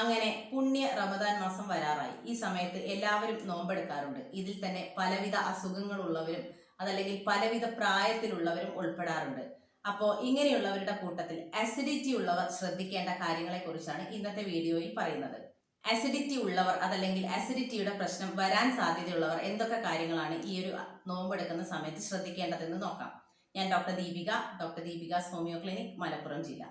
അങ്ങനെ പുണ്യ റമദാൻ മാസം വരാറായി. ഈ സമയത്ത് എല്ലാവരും നോമ്പെടുക്കാറുണ്ട്. ഇതിൽ തന്നെ പലവിധ അസുഖങ്ങളുള്ളവരും അതല്ലെങ്കിൽ പലവിധ പ്രായത്തിലുള്ളവരും ഉൾപ്പെടാറുണ്ട്. അപ്പോൾ ഇങ്ങനെയുള്ളവരുടെ കൂട്ടത്തിൽ അസിഡിറ്റി ഉള്ളവർ ശ്രദ്ധിക്കേണ്ട കാര്യങ്ങളെ കുറിച്ചാണ് ഇന്നത്തെ വീഡിയോയിൽ പറയുന്നത്. അസിഡിറ്റി ഉള്ളവർ അതല്ലെങ്കിൽ അസിഡിറ്റിയുടെ പ്രശ്നം വരാൻ സാധ്യതയുള്ളവർ എന്തൊക്കെ കാര്യങ്ങളാണ് ഈ ഒരു നോമ്പെടുക്കുന്ന സമയത്ത് ശ്രദ്ധിക്കേണ്ടതെന്ന് നോക്കാം. ഞാൻ doctor Deepika doctor Deepika homeo clinic Malappuram ജില്ല.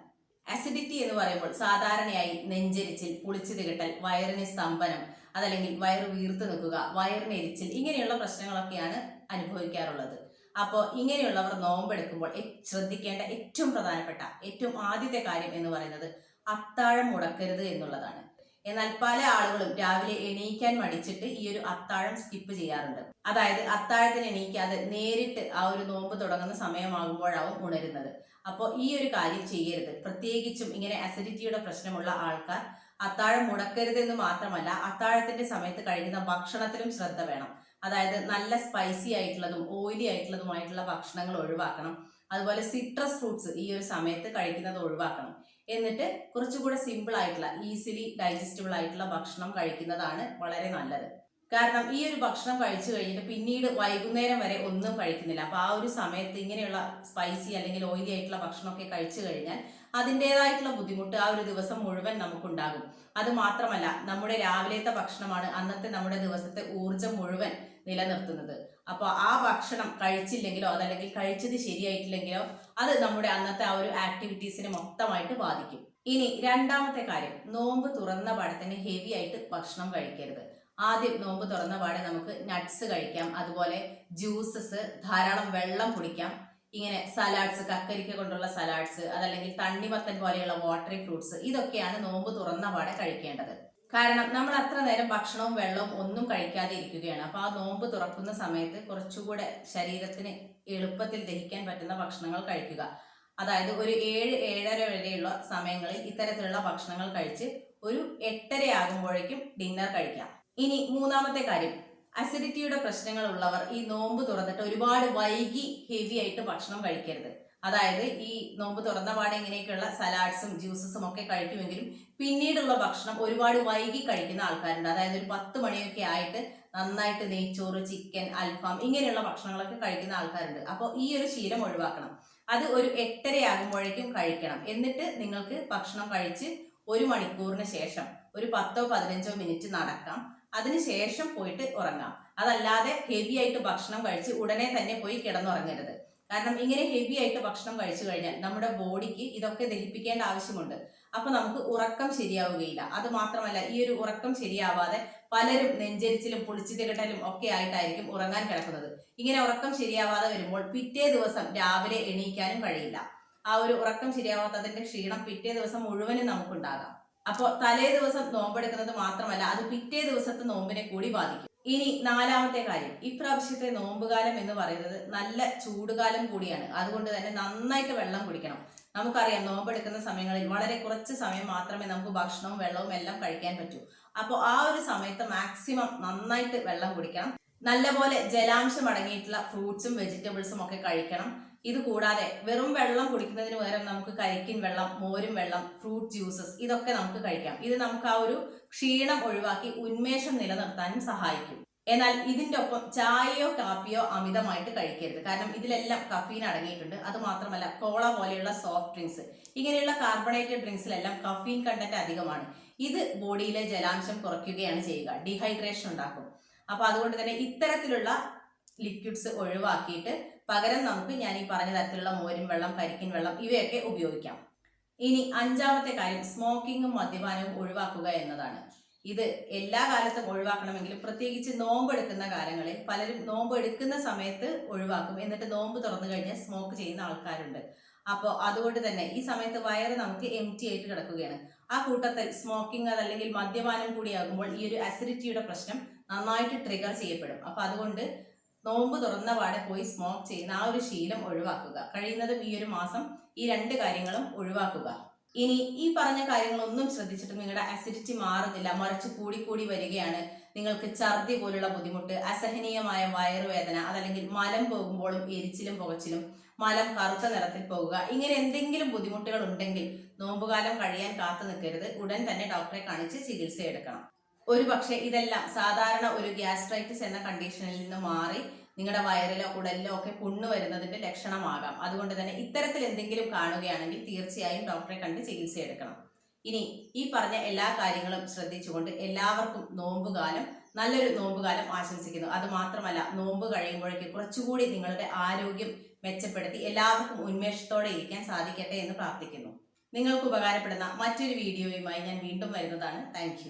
അസിഡിറ്റി എന്ന് പറയുമ്പോൾ സാധാരണയായി നെഞ്ചരിച്ചിൽ പുളിച്ചു തികട്ടൽ വയറിന് സ്തംഭനം അതല്ലെങ്കിൽ വയറ് വീർത്തു നിൽക്കുക വയറിന് എരിച്ചിൽ ഇങ്ങനെയുള്ള പ്രശ്നങ്ങളൊക്കെയാണ് അനുഭവിക്കാറുള്ളത്. അപ്പോൾ ഇങ്ങനെയുള്ളവർ നോമ്പെടുക്കുമ്പോൾ ശ്രദ്ധിക്കേണ്ട ഏറ്റവും പ്രധാനപ്പെട്ട ഏറ്റവും ആദ്യത്തെ കാര്യം എന്ന് പറയുന്നത് അത്താഴം മുടക്കരുത് എന്നുള്ളതാണ്. എന്നാൽ പല ആളുകളും രാവിലെ എണീക്കാൻ മടിച്ചിട്ട് ഈ ഒരു അത്താഴം സ്കിപ്പ് ചെയ്യാറുണ്ട്. അതായത് അത്താഴത്തിന് എണീക്കാതെ നേരിട്ട് ആ ഒരു നോമ്പ് തുടങ്ങുന്ന സമയമാകുമ്പോഴാവും ഉണരുന്നത്. അപ്പോൾ ഈ ഒരു കാര്യം ചെയ്യരുത്. പ്രത്യേകിച്ചും ഇങ്ങനെ അസിഡിറ്റിയുടെ പ്രശ്നമുള്ള ആൾക്കാർ അത്താഴം മുടക്കരുത് എന്ന് മാത്രമല്ല അത്താഴത്തിന്റെ സമയത്ത് കഴിക്കുന്ന ഭക്ഷണത്തിലും ശ്രദ്ധ വേണം. അതായത് നല്ല സ്പൈസി ആയിട്ടുള്ളതും ഓയിലി ആയിട്ടുള്ളതുമായിട്ടുള്ള ഭക്ഷണങ്ങൾ ഒഴിവാക്കണം. അതുപോലെ സിട്രസ് ഫ്രൂട്ട്സ് ഈ ഒരു സമയത്ത് കഴിക്കുന്നത് ഒഴിവാക്കണം. എന്നിട്ട് കുറച്ചുകൂടെ സിമ്പിൾ ആയിട്ടുള്ള ഈസിലി ഡൈജസ്റ്റബിൾ ആയിട്ടുള്ള ഭക്ഷണം കഴിക്കുന്നതാണ് വളരെ നല്ലത്. കാരണം ഈ ഒരു ഭക്ഷണം കഴിച്ചു കഴിഞ്ഞിട്ട് പിന്നീട് വൈകുന്നേരം വരെ ഒന്നും കഴിക്കുന്നില്ല. അപ്പൊ ആ ഒരു സമയത്ത് ഇങ്ങനെയുള്ള സ്പൈസി അല്ലെങ്കിൽ ഓയിലി ആയിട്ടുള്ള ഭക്ഷണമൊക്കെ കഴിച്ചു കഴിഞ്ഞാൽ അതിന്റെതായിട്ടുള്ള ബുദ്ധിമുട്ട് ആ ഒരു ദിവസം മുഴുവൻ നമുക്കുണ്ടാകും. അത് മാത്രമല്ല നമ്മുടെ രാവിലത്തെ ഭക്ഷണമാണ് അന്നത്തെ നമ്മുടെ ദിവസത്തെ ഊർജം മുഴുവൻ നിലനിർത്തുന്നത്. അപ്പോൾ ആ ഭക്ഷണം കഴിച്ചില്ലെങ്കിലോ അതല്ലെങ്കിൽ കഴിച്ചത് ശരിയായിട്ടില്ലെങ്കിലോ അത് നമ്മുടെ അന്നത്തെ ആ ഒരു ആക്ടിവിറ്റീസിനെ മൊത്തമായിട്ട് ബാധിക്കും. ഇനി രണ്ടാമത്തെ കാര്യം നോമ്പ് തുറന്ന പടത്തിന് ഹെവി ആയിട്ട് ഭക്ഷണം കഴിക്കരുത്. ആദ്യം നോമ്പ് തുറന്ന പാടെ നമുക്ക് നട്ട്സ് കഴിക്കാം അതുപോലെ ജ്യൂസസ് ധാരാളം വെള്ളം കുടിക്കാം. ഇങ്ങനെ സലാഡ്സ് കക്കരിക്ക കൊണ്ടുള്ള സലാഡ്സ് അതല്ലെങ്കിൽ തണ്ണിമത്തൻ പോലെയുള്ള വാട്ടറി ഫ്രൂട്ട്സ് ഇതൊക്കെയാണ് നോമ്പ് തുറന്ന പാടെ കഴിക്കേണ്ടത്. കാരണം നമ്മൾ അത്ര നേരം ഭക്ഷണവും വെള്ളവും ഒന്നും കഴിക്കാതെ ഇരിക്കുകയാണ്. അപ്പോൾ ആ നോമ്പ് തുറക്കുന്ന സമയത്ത് കുറച്ചുകൂടെ ശരീരത്തിന് എളുപ്പത്തിൽ ദഹിക്കാൻ പറ്റുന്ന ഭക്ഷണങ്ങൾ കഴിക്കുക. അതായത് ഒരു ഏഴ് ഏഴര വരെയുള്ള സമയങ്ങളിൽ ഇത്തരത്തിലുള്ള ഭക്ഷണങ്ങൾ കഴിച്ച് ഒരു എട്ടര ആകുമ്പോഴേക്കും ഡിന്നർ കഴിക്കാം. ഇനി മൂന്നാമത്തെ കാര്യം. അസിഡിറ്റിയുടെ പ്രശ്നങ്ങൾ ഉള്ളവർ ഈ നോമ്പ് തുറന്നിട്ട് ഒരുപാട് വൈകി ഹെവി ആയിട്ട് ഭക്ഷണം കഴിക്കരുത്. അതായത് ഈ നോമ്പ് തുറന്ന പാടെ ഇങ്ങനെയൊക്കെയുള്ള സലാഡ്സും ജ്യൂസസും ഒക്കെ കഴിക്കുമെങ്കിലും പിന്നീടുള്ള ഭക്ഷണം ഒരുപാട് വൈകി കഴിക്കുന്ന ആൾക്കാരുണ്ട്. അതായത് ഒരു പത്ത് മണിയൊക്കെ ആയിട്ട് നന്നായിട്ട് നെയ്ച്ചോറ് ചിക്കൻ അൽഫാം ഇങ്ങനെയുള്ള ഭക്ഷണങ്ങളൊക്കെ കഴിക്കുന്ന ആൾക്കാരുണ്ട്. അപ്പോൾ ഈ ഒരു ശീലം ഒഴിവാക്കണം. അത് ഒരു എട്ടര ആകുമ്പോഴേക്കും കഴിക്കണം. എന്നിട്ട് നിങ്ങൾക്ക് ഭക്ഷണം കഴിച്ച് ഒരു മണിക്കൂറിന് ശേഷം ഒരു പത്തോ പതിനഞ്ചോ മിനിറ്റ് നടക്കാം. അതിനുശേഷം പോയിട്ട് ഉറങ്ങാം. അതല്ലാതെ ഹെവി ആയിട്ട് ഭക്ഷണം കഴിച്ച് ഉടനെ തന്നെ പോയി കിടന്നുറങ്ങരുത്. കാരണം ഇങ്ങനെ ഹെവി ആയിട്ട് ഭക്ഷണം കഴിച്ചു കഴിഞ്ഞാൽ നമ്മുടെ ബോഡിക്ക് ഇതൊക്കെ ദഹിപ്പിക്കേണ്ട ആവശ്യമുണ്ട്. അപ്പൊ നമുക്ക് ഉറക്കം ശരിയാവുകയില്ല. അത് മാത്രമല്ല ഈ ഒരു ഉറക്കം ശരിയാവാതെ പലരും നെഞ്ചരിച്ചിലും പുളിച്ചിതകെട്ടലും ഒക്കെ ആയിട്ടായിരിക്കും ഉറങ്ങാൻ കിടക്കുന്നത്. ഇങ്ങനെ ഉറക്കം ശരിയാവാതെ വരുമ്പോൾ പിറ്റേ ദിവസം രാവിലെ എണീക്കാനും കഴിയില്ല. ആ ഒരു ഉറക്കം ശരിയാവാത്തതിന്റെ ക്ഷീണം പിറ്റേ ദിവസം മുഴുവനും നമുക്കുണ്ടാകാം. അപ്പോൾ തലേ ദിവസം നോമ്പെടുക്കുന്നത് മാത്രമല്ല അത് പിറ്റേ ദിവസത്തെ നോമ്പിനെ കൂടി ബാധിക്കും. ഇനി നാലാമത്തെ കാര്യം ഇപ്രാവശ്യത്തെ നോമ്പുകാലം എന്ന് പറയുന്നത് നല്ല ചൂടുകാലം കൂടിയാണ്. അതുകൊണ്ട് തന്നെ നന്നായിട്ട് വെള്ളം കുടിക്കണം. നമുക്കറിയാം നോമ്പെടുക്കുന്ന സമയങ്ങളിൽ വളരെ കുറച്ച് സമയം മാത്രമേ നമുക്ക് ഭക്ഷണവും വെള്ളവും എല്ലാം കഴിക്കാൻ പറ്റൂ. അപ്പോൾ ആ ഒരു സമയത്ത് മാക്സിമം നന്നായിട്ട് വെള്ളം കുടിക്കണം. നല്ലപോലെ ജലാംശം അടങ്ങിയിട്ടുള്ള ഫ്രൂട്ട്സും വെജിറ്റബിൾസും ഒക്കെ കഴിക്കണം. ഇത് കൂടാതെ വെറും വെള്ളം കുടിക്കുന്നതിന് പകരം നമുക്ക് കരിക്കിൻ വെള്ളം മോരും വെള്ളം ഫ്രൂട്ട് ജ്യൂസസ് ഇതൊക്കെ നമുക്ക് കഴിക്കാം. ഇത് നമുക്ക് ആ ഒരു ക്ഷീണം ഒഴിവാക്കി ഉന്മേഷം നിലനിർത്താനും സഹായിക്കും. എന്നാൽ ഇതിന്റെ ഒപ്പം ചായയോ കാപ്പിയോ അമിതമായിട്ട് കഴിക്കരുത്. കാരണം ഇതിലെല്ലാം കഫീൻ അടങ്ങിയിട്ടുണ്ട്. അത് മാത്രമല്ല കോള പോലെയുള്ള സോഫ്റ്റ് ഡ്രിങ്ക്സ് ഇങ്ങനെയുള്ള കാർബണേറ്റഡ് ഡ്രിങ്ക്സിലെല്ലാം കഫീൻ കണ്ടന്റ് അധികമാണ്. ഇത് ബോഡിയിലെ ജലാംശം കുറയ്ക്കുകയാണ് ചെയ്യുക. ഡീഹൈഡ്രേഷൻ ഉണ്ടാക്കും. അപ്പൊ അതുകൊണ്ട് തന്നെ ഇത്തരത്തിലുള്ള ലിക്വിഡ്സ് ഒഴിവാക്കിയിട്ട് പകരം നമുക്ക് ഞാൻ ഈ പറഞ്ഞ തരത്തിലുള്ള മോരും വെള്ളം കരിക്കിൻ വെള്ളം ഇവയൊക്കെ ഉപയോഗിക്കാം. ഇനി അഞ്ചാമത്തെ കാര്യം സ്മോക്കിങ്ങും മദ്യപാനവും ഒഴിവാക്കുക എന്നതാണ്. ഇത് എല്ലാ കാലത്തും ഒഴിവാക്കണമെങ്കിലും പ്രത്യേകിച്ച് നോമ്പ് എടുക്കുന്ന കാലങ്ങളിൽ പലരും നോമ്പ് എടുക്കുന്ന സമയത്ത് ഒഴിവാക്കും. എന്നിട്ട് നോമ്പ് തുറന്നു കഴിഞ്ഞാൽ സ്മോക്ക് ചെയ്യുന്ന ആൾക്കാരുണ്ട്. അപ്പോൾ അതുകൊണ്ട് തന്നെ ഈ സമയത്ത് വയറ് നമുക്ക് എം ടി ആയിട്ട് കിടക്കുകയാണ്. ആ കൂട്ടത്തിൽ സ്മോക്കിംഗ് അതല്ലെങ്കിൽ മദ്യപാനം കൂടിയാകുമ്പോൾ ഈ ഒരു അസിഡിറ്റിയുടെ പ്രശ്നം നന്നായിട്ട് ട്രിഗർ ചെയ്യപ്പെടും. അപ്പൊ അതുകൊണ്ട് നോമ്പ് തുറന്ന പാടെ പോയി സ്മോക്ക് ചെയ്യുന്ന ആ ഒരു ശീലം ഒഴിവാക്കുക. കഴിയുന്നതും ഈ ഒരു മാസം ഈ രണ്ട് കാര്യങ്ങളും ഒഴിവാക്കുക. ഇനി ഈ പറഞ്ഞ കാര്യങ്ങളൊന്നും ശ്രദ്ധിച്ചിട്ടും നിങ്ങളുടെ അസിഡിറ്റി മാറുന്നില്ല മറിച്ച് കൂടിക്കൂടി കൂടി വരികയാണ്. നിങ്ങൾക്ക് ഛർദി പോലുള്ള ബുദ്ധിമുട്ട് അസഹനീയമായ വയറുവേദന അതല്ലെങ്കിൽ മലം പോകുമ്പോഴും എരിച്ചിലും പുകച്ചിലും മലം കറുത്ത നിറത്തിൽ പോകുക ഇങ്ങനെ എന്തെങ്കിലും ബുദ്ധിമുട്ടുകൾ ഉണ്ടെങ്കിൽ നോമ്പുകാലം കഴിയാൻ കാത്തു നിൽക്കരുത്. ഉടൻ തന്നെ ഡോക്ടറെ കാണിച്ച് ചികിത്സ എടുക്കണം ഒരു പക്ഷേ ഇതെല്ലാം സാധാരണ ഒരു ഗ്യാസ്ട്രൈറ്റിസ് എന്ന കണ്ടീഷനിൽ നിന്ന് മാറി നിങ്ങളുടെ വയറിലോ കുടലിലോ ഒക്കെ പുണ്ണു വരുന്നതിന്റെ ലക്ഷണമാകാം. അതുകൊണ്ട് തന്നെ ഇത്തരത്തിൽ എന്തെങ്കിലും കാണുകയാണെങ്കിൽ തീർച്ചയായും ഡോക്ടറെ കണ്ട് ചികിത്സ എടുക്കണം. ഇനി ഈ പറഞ്ഞ എല്ലാ കാര്യങ്ങളും ശ്രദ്ധിച്ചുകൊണ്ട് എല്ലാവർക്കും നോമ്പുകാലം നല്ലൊരു നോമ്പുകാലം ആശംസിക്കുന്നു. അത് മാത്രമല്ല നോമ്പ് കഴിയുമ്പോഴേക്ക് കുറച്ചുകൂടി നിങ്ങളുടെ ആരോഗ്യം മെച്ചപ്പെടുത്തി എല്ലാവർക്കും ഉന്മേഷത്തോടെ ഇരിക്കാൻ സാധിക്കട്ടെ എന്ന് പ്രാർത്ഥിക്കുന്നു. നിങ്ങൾക്ക് ഉപകാരപ്പെടുന്ന മറ്റൊരു വീഡിയോയുമായി ഞാൻ വീണ്ടും വരുന്നതാണ്. താങ്ക്